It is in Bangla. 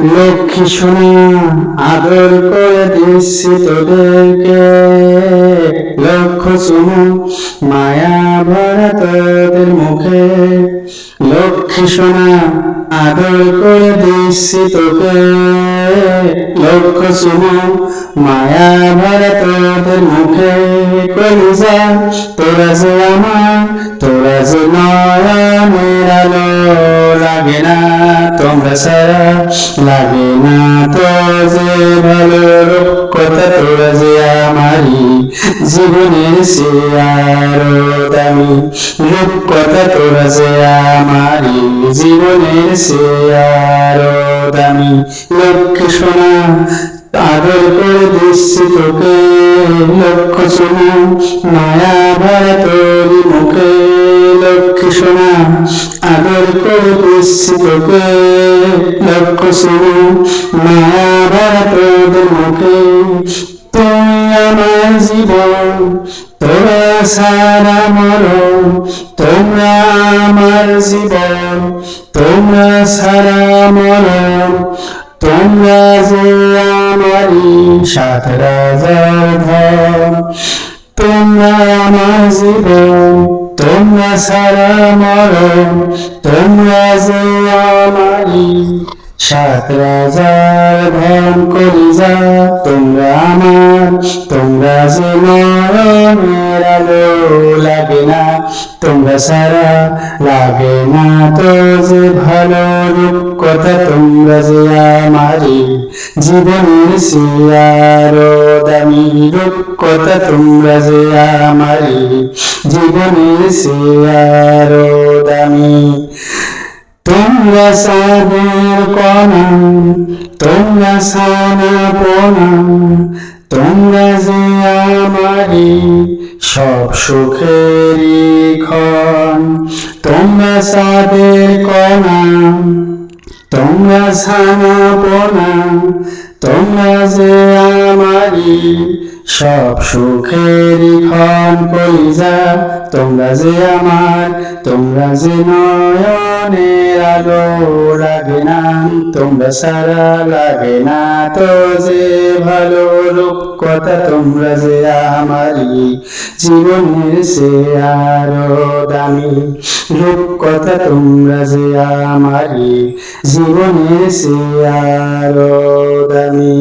লক্ষ্মী শোনা আদর করে দিচ্ছি তোদেরকে। লক্ষ চুমু মায়া ভরা তোদের মুখে। লক্ষ্মী শোনা আদর করে দিচ্ছি তোকে। লক্ষ চুমু মায়া ভরা তোদের মুখে। কলিজা তোরা যে আমার, তোরা যে নয়নের আলো, লাগে না। তোমরা ছাড়া লাগে না তো যে ভালো কথা তোরা যে আমারই। জীবনের সে আরও দামি লোক, কথা তোরা যে আমারই। জীবনের সে আরও দামি লক্ষ্য শোনা আদর করে দিচ্ছি তোকে। লক্ষ শোনা, মায়া ভরা তোর মুখে। লক্ষ্য শোনা আদর করে দিচ্ছি তোকে লক্ষ শোনা মায়া ভরা তোর মুখে তুই আমার জীবন তোরা সারা মরণ তোমরা যে আমারই সাত রাজার ধন তোমরা আমার জীবন তোমরা সারা মরণ তোমরা যে আমারই সাত রাজার ধন কলিজা, তোমরা আমার, তোমরা মরণের আলো লাগে না, তোমরা সারা লাগে না তো যে ভালো রূপ কথা, তোমরা যে আমারি জীবনের সিয়ারো দামি রূপ কথা, তোমরা যে আমারি জীবনের সিয়ারো দামি। তোমরা সাদের কণা, তোমরা সানা পোনা তোমরা যে আমারি সব সুখেরই ক্ষণ। তোমরা সাদের কণা, তোমরা সানা পোনা তোমরা যে আমারি সব সুখেরই ক্ষণ কইজা তোমরা যে আমার, তোমরা যে নয়নের আলো লাগে না, তোমরা সারা লাগে না তো যে ভালো রূপ কথা, তোমরা যে আমারই জীবনের সে আরও দামি রূপ কথা, তোমরা যে আমারই জীবনের সে আরও দামি।